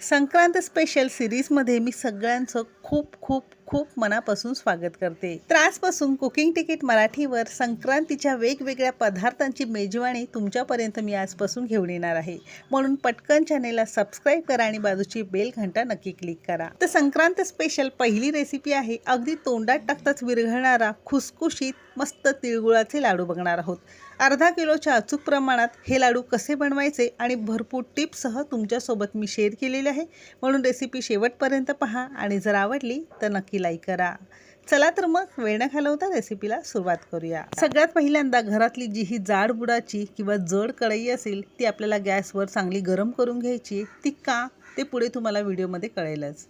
Sankrant special सिरीजमध्ये मी सगळ्यांचं खूप खूप खूप मनापासून स्वागत करते. तर आजपासून कुकिंग तिकीट मराठीवर संक्रांतीच्या वेगवेगळ्या पदार्थांची मेजवानी तुमच्यापर्यंत मी आजपासून घेऊन येणार आहे. म्हणून पटकन चॅनेलला सबस्क्राईब करा आणि बाजूची बेल घंटा नक्की क्लिक करा. तर संक्रांत स्पेशल पहिली रेसिपी आहे. अगदी तोंडात टाकताच विरघळणारा खुसखुशीत मस्त तिळगुळाचे लाडू बघणार आहोत. अर्धा किलोच्या अचूक प्रमाणात हे लाडू कसे बनवायचे आणि भरपूर टिप्ससह तुमच्यासोबत मी शेअर केलेले आहे. म्हणून रेसिपी शेवटपर्यंत पहा आणि जर आवडली तर नक्की शिलाई करा. चला तर मग वेळ न घालवता रेसिपीला सुरुवात करूया. सगळ्यात पहिल्यांदा घरातली जी ही जाड बुडाची किंवा जड कढई असेल ती आपल्याला गॅसवर चांगली गरम करून घ्यायची. ती का? ते पुढे तुम्हाला व्हिडिओमध्ये कळेलच.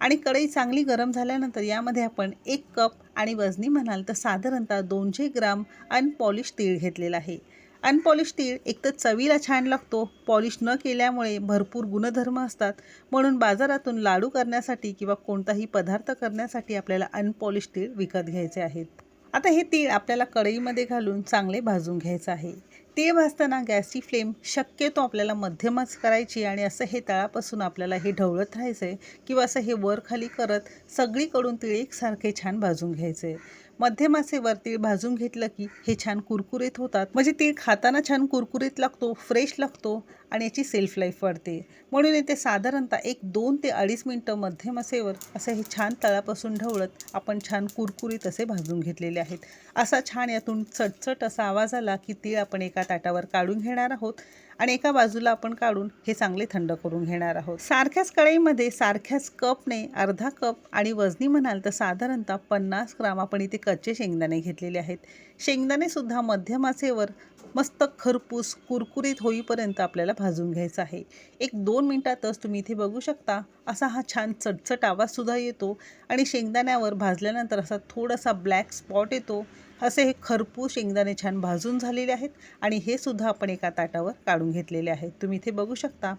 आणि कढई चांगली गरम झाल्यानंतर यामध्ये आपण एक कप आणि वजनी म्हणाल तर साधारणतः दोनशे ग्राम अनपॉलिश तीळ घेतलेला आहे. अनपॉलिश तीळ एक तर चवीला छान लागतो पॉलिश न केल्यामुळे भरपूर गुणधर्म असतात. म्हणून बाजारातून लाडू करण्यासाठी किंवा कोणताही पदार्थ करण्यासाठी आपल्याला अनपॉलिश तीळ विकत घ्यायचे आहेत. आता हे तीळ आपल्याला कढईमध्ये घालून चांगले भाजून घ्यायचं आहे. ते भाजताना गॅसची फ्लेम शक्यतो आपल्याला मध्यमच करायची आणि असं हे तळापासून आपल्याला हे ढवळत राहायचं आहे किंवा असं हे वर खाली करत सगळीकडून तिळ एकसारखे छान भाजून घ्यायचे. मध्यम आचेवर तीळ भाजून घेतलं की हे छान कुरकुरीत होतात. म्हणजे तीळ खाताना छान कुरकुरीत लागतो फ्रेश लागतो आणि याची सेल्फ लाईफ वाढते. म्हणून येथे साधारणतः एक दोन ते अडीच मिनटं मध्यमासेवर असं हे छान तळापासून ढवळत आपण छान कुरकुरीत असे भाजून घेतलेले आहेत. असा छान यातून चटचट असा आवाज आला की तीळ आपण एका ताटावर काढून घेणार आहोत. आणि एका बाजूला आपण काढून हे चांगले थंड करून घेणार आहोत. सारख्याच कढईमध्ये सारख्याच कपने अर्धा कप आणि वजनी म्हणाल तर साधारणतः पन्नास ग्राम आपण इथे कच्चे शेंगदाणे घेतलेले आहेत. शेंगदाणेसुद्धा मध्यमासेवर मध्यम आचेवर मस्त खरपूस कुरकुरीत होईपर्यंत आपल्याला भाजून घ्यायचं आहे. एक दोन मिनटातच तुम्ही इथे बघू शकता असा हा छान चटचट आवाजसुद्धा येतो आणि शेंगदाण्यावर भाजल्यानंतर असा थोडासा ब्लॅक स्पॉट येतो. असे हे खरपूस शेंगदाणे छान भाजून झालेले आहेत आणि हे सुद्धा आपण एका ताटावर काढून घेतलेले आहेत. तुम्ही इथे बघू शकता.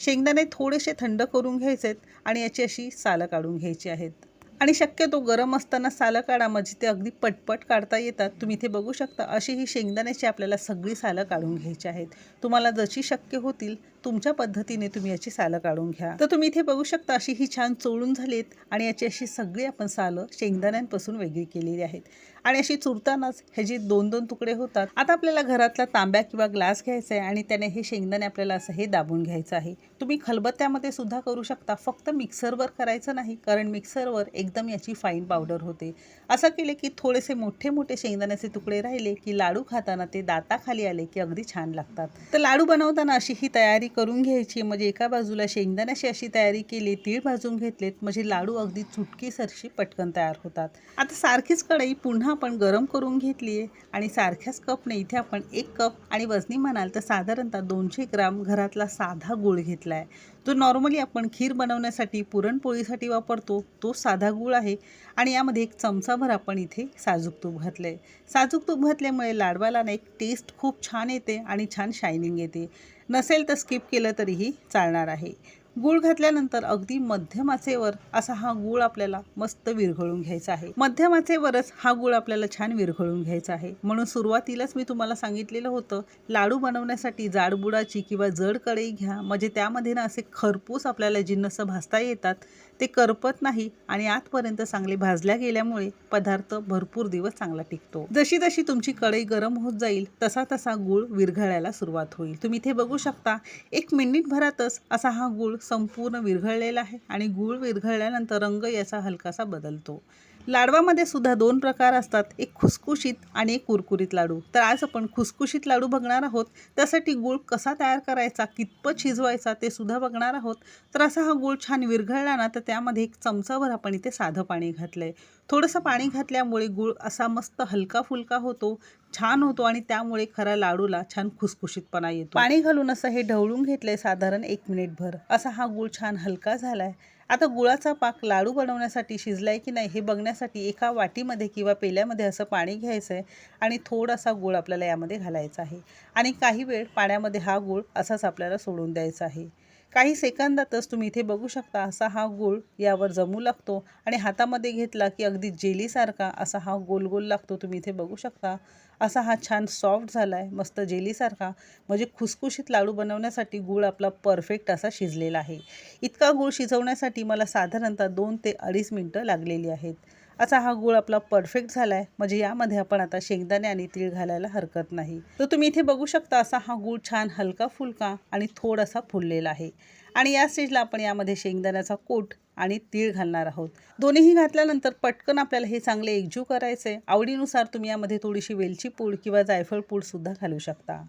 शेंगदाणे थोडेसे थंड करून घ्यायचे आहेत आणि याची अशी सालं काढून घ्यायची आहेत. आणि शक्यतो गरम असताना सालं काढा म्हणजे ते अगदी पटपट काढता येतात. तुम्ही इथे बघू शकता अशी ही शेंगदाण्याची आपल्याला सगळी सालं काढून घ्यायची आहेत. तुम्हाला जशी शक्य होतील तुमच्या पद्धतीने तुम्ही याची सालं काढून घ्या. तर तुम्ही इथे बघू शकता अशी ही छान चोळून झालीत आणि याची अशी सगळी आपण सालं शेंगदाण्यांपासून वेगळी केलेली आहेत. आणि अशी चुरतानाच ह्याचे दोन दोन तुकडे होतात आता आपल्याला घरातला तांब्या किंवा ग्लास घ्यायचा आहे आणि त्याने हे शेंगदाणे आपल्याला असं हे दाबून घ्यायचं आहे. तुम्ही खलबत्त्यामध्ये सुद्धा करू शकता फक्त मिक्सरवर करायचं नाही कारण मिक्सरवर एकदम याची फाईन पावडर होते. असं केले की थोडेसे मोठे मोठे शेंगदाण्याचे तुकडे राहिले की लाडू खाताना ते दाताखाली आले की अगदी छान लागतात. तर लाडू बनवताना अशी ही तयारी करून घ्यायची म्हणजे एका बाजूला शेंगदाण्याची अशी तयारी केली तीळ भाजून घेतलेत म्हणजे लाडू अगदी चुटकीसरशी पटकन तयार होतात. आता सारखीच कढई पुन्हा आपण गरम करून घेतली आहे आणि सारख्याच कपने इथे आपण एक कप आणि वजनी म्हणाल तर साधारणतः दोनशे ग्राम घरातला साधा गूळ घेतला आहे जो नॉर्मली आपण खीर बनवण्यासाठी पुरणपोळीसाठी वापरतो तो साधा गूळ आहे आणि यामध्ये एक चमचाभर आपण इथे साजूक तूप घातलं आहे साजूक तूप घातल्यामुळे लाडवाला ना एक टेस्ट खूप छान येते आणि छान शायनिंग येते. नसेल तर स्किप केलं तरीही चालणार आहे. गूळ घातल्यानंतर अगदी मध्यमाचेवर असा हा गूळ आपल्याला मस्त विरघळून घ्यायचा आहे. मध्यमाचेवरच हा गूळ आपल्याला छान विरघळून घ्यायचा आहे. म्हणून सुरुवातीलाच मी तुम्हाला सांगितलेलं होतं लाडू बनवण्यासाठी जाडबुडाची किंवा जड कढई घ्या. म्हणजे त्यामध्ये ना असे खरपूस आपल्याला जिन्नस भाजता येतात ते करपत नाही आणि आतपर्यंत चांगले भाजल्या गेल्यामुळे पदार्थ भरपूर दिवस चांगला टिकतो. जशी जशी तुमची कढई गरम होत जाईल तसा तसा गूळ विरघळायला सुरुवात होईल. तुम्ही इथे बघू शकता एक मिनिटभरातच असा हा गूळ संपूर्ण विरघळलेला आहे आणि गूळ विरघळल्यानंतर रंग याचा हलकासा बदलतो. लाडवामध्ये सुद्धा दोन प्रकार असतात. एक खुसखुशीत आणि एक कुरकुरीत लाडू. तर आज आपण खुसखुशीत लाडू बघणार आहोत. त्यासाठी गूळ कसा तयार करायचा कितपत शिजवायचा ते सुद्धा बघणार आहोत. तर असा हा गूळ छान विरघळला ना तर त्यामध्ये एक चमचाभर आपण इथे साधं पाणी घातलं आहे थोडंसं पाणी घातल्यामुळे गूळ असा मस्त हलका फुलका होतो छान होतो आणि त्यामुळे खरा लाडूला छान खुसखुशीतपणा येतो. पाणी घालून असं हे ढवळून घेतलंय साधारण एक मिनिटभर. असा हा गूळ छान हलका झाला आहे आता गुळाचा पाक लाडू बनवण्यासाठी शिजलाय की नाही हे बघण्यासाठी एका वाटीमध्ये किंवा पेल्यामध्ये असं पाणी घ्यायचं आहे आणि थोडासा गूळ आपल्याला यामध्ये घालायचा आहे. आणि काही वेळ पाण्यामध्ये हा गूळ असाच आपल्याला सोडून द्यायचा आहे. काही सेकंदातच तुम्ही इथे बघू शकता असा हा गूळ यावर जमू लागतो आणि हातामध्ये घेतला की अगदी जेलीसारखा असा हा गोल गोल लागतो. तुम्ही इथे बघू शकता असा हा छान सॉफ्ट झाला आहे मस्त जेलीसारखा. म्हणजे खुसखुशीत लाडू बनवण्यासाठी गूळ आपला परफेक्ट असा शिजलेला आहे. इतका गूळ शिजवण्यासाठी मला साधारणतः दोन ते अडीच मिनटं लागलेली आहेत. असा हा गूळ आपला परफेक्ट झाला आहे म्हणजे यामध्ये आपण आता शेंगदाणे आणि तीळ घालायला हरकत नाही. तर तुम्ही इथे बघू शकता असा हा गूळ छान हलका फुलका आणि थोडासा फुललेला आहे. आणि या स्टेजला आपण यामध्ये शेंगदाण्याचा कोट आणि तीळ घालणार आहोत. दोन्हीही घातल्यानंतर पटकन आपल्याला हे चांगले एकजू करायचे आवडीनुसार तुम्ही यामध्ये थोडीशी वेलची पूड किंवा जायफळ पूडसुद्धा घालू शकता.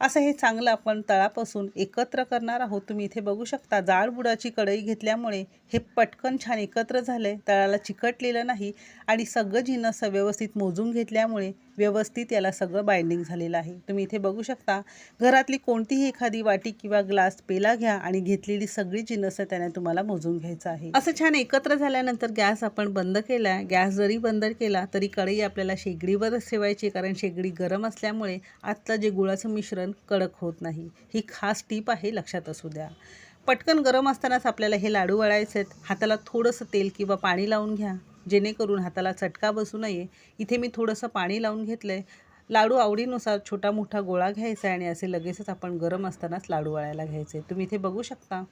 असं हे चांगलं आपण तळापासून एकत्र करणार आहोत. तुम्ही इथे बघू शकता जाडबुडाची कढई घेतल्यामुळे हे पटकन छान एकत्र झालं आहे तळाला चिकटलेलं नाही आणि सगळं जिनस व्यवस्थित मोजून घेतल्यामुळे व्यवस्थित याला सगळं बाइंडिंग झालेलं आहे. तुम्ही इथे बघू शकता घरातली कोणतीही एखादी वाटी किंवा ग्लास पेला घ्या आणि घेतलेली सगळी जिनस त्याने तुम्हाला मोजून घ्यायचं आहे. असं छान एकत्र झाल्यानंतर गॅस आपण बंद केला गॅस जरी बंद केला तरी कढई आपल्याला शेगडीवरच ठेवायची कारण शेगडी गरम असल्यामुळे आजचं जे गुळाचं मिश्रण कडक होत नाही. ही खास टीप आहे लक्षात असू द्या. पटकन गरम असतानाच आपल्याला हे लाडू वळायचे आहेत हाताला थोडंसं तेल किंवा पाणी लावून घ्या. जेणेकरून हाताला चटका बसू नये. इथे मी थोडंसं पाणी लावून घेतलं आहे लाडू आवडीनुसार छोटा मोठा गोळा घ्यायचा आहे आणि असे लगेचच आपण गरम असतानाच लाडू वळायला घ्यायचे. तुम्ही इथे बघू शकता.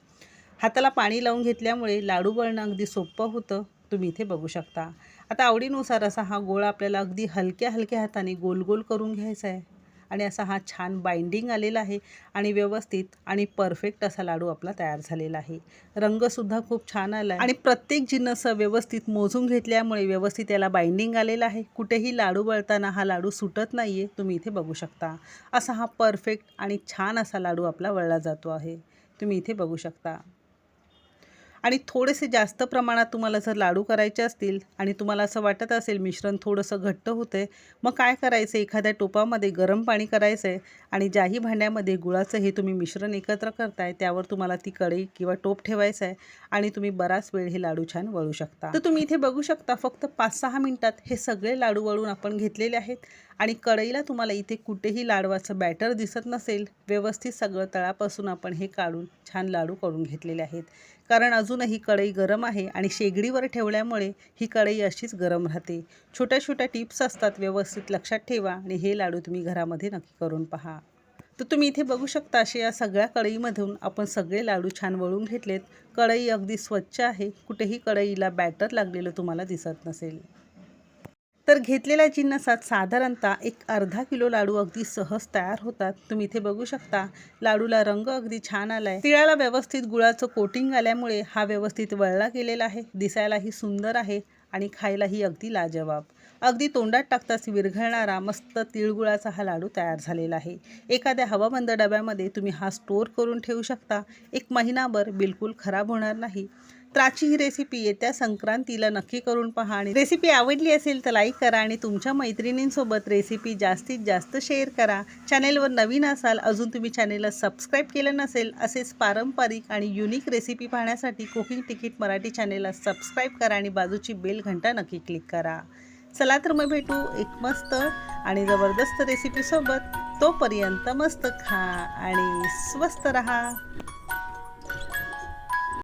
हाताला पाणी लावून घेतल्यामुळे लाडू वळणं अगदी सोपं होतं. तुम्ही इथे बघू शकता. आता आवडीनुसार असा हा गोळा आपल्याला अगदी हलक्या हलक्या हाताने गोल गोल करून घ्यायचा आहे. आणि असा हा छान बाइंडिंग आलेला आहे आणि व्यवस्थित आणि परफेक्ट असा लाडू आपला तयार झालेला आहे. रंगसुद्धा खूप छान आला आहे. आणि प्रत्येक जिन्नस व्यवस्थित मोजून घेतल्यामुळे व्यवस्थित याला बाइंडिंग आलेलं आहे. कुठेही लाडू वळताना हा लाडू सुटत नाही आहे तुम्ही इथे बघू शकता. असा हा परफेक्ट आणि छान असा लाडू आपला वळला जातो आहे. तुम्ही इथे बघू शकता. आणि थोडेसे जास्त प्रमाणात तुम्हाला जर लाडू करायचे असतील आणि तुम्हाला असं वाटत असेल मिश्रण थोडंसं घट्ट होतं आहे मग काय करायचं? एखाद्या टोपामध्ये गरम पाणी करायचं आहे आणि ज्याही भांड्यामध्ये गुळाचं हे तुम्ही मिश्रण एकत्र करताय त्यावर तुम्हाला ती कढई किंवा टोप ठेवायचं आहे आणि तुम्ही बराच वेळ हे लाडू छान वळू शकता. तर तुम्ही इथे बघू शकता फक्त पाच सहा मिनटात हे सगळे लाडू वळून आपण घेतलेले आहेत. आणि कढईला तुम्हाला इथे कुठेही लाडवाचं बॅटर दिसत नसेल व्यवस्थित सगळं तळापासून आपण हे काढून छान लाडू करून घेतलेले आहेत. कारण अजूनही कढई गरम आहे आणि शेगडीवर ठेवल्यामुळे ही कढई अशीच गरम राहते. छोट्या छोट्या टिप्स असतात व्यवस्थित लक्षात ठेवा आणि हे लाडू तुम्ही घरामध्ये नक्की करून पहा. तर तुम्ही इथे बघू शकता असे या सगळ्या कढईमधून आपण सगळे लाडू छान वळून घेतलेत. कढई अगदी स्वच्छ आहे कुठेही कढईला बॅटर लागलेलं तुम्हाला दिसत नसेल. तर घेतलेल्या जिन्नसात साधारणतः एक अर्धा किलो लाडू अगदी सहज तयार होतात. तुम्ही इथे बघू शकता लाडूला रंग अगदी छान आला आहे तिळाला व्यवस्थित गुळाचं कोटिंग आल्यामुळे हा व्यवस्थित वळला गेलेला आहे. दिसायलाही सुंदर आहे आणि खायलाही अगदी लाजवाब. अगदी तोंडात टाकताच विरघळणारा मस्त तिळगुळाचा हा लाडू तयार झालेला आहे. एखाद्या हवाबंद डब्यामध्ये तुम्ही हा स्टोअर करून ठेवू शकता. एक महिनाभर बिलकुल खराब होणार नाही. तर ही रेसिपी येत्या संक्रांतीला नक्की करून पहा आणि रेसिपी आवडली असेल तर लाईक करा आणि तुमच्या मैत्रिणींसोबत रेसिपी जास्तीत जास्त शेअर करा. चॅनेलवर नवीन असाल अजून तुम्ही चॅनेलला सबस्क्राईब केलं नसेल असेच पारंपरिक आणि युनिक रेसिपी पाहण्यासाठी कुकिंग तिकीट मराठी चॅनेलला सबस्क्राईब करा आणि बाजूची बेल घंटा नक्की क्लिक करा. चला तर मग भेटू एक मस्त आणि जबरदस्त रेसिपीसोबत तोपर्यंत मस्त खा आणि स्वस्त रहा.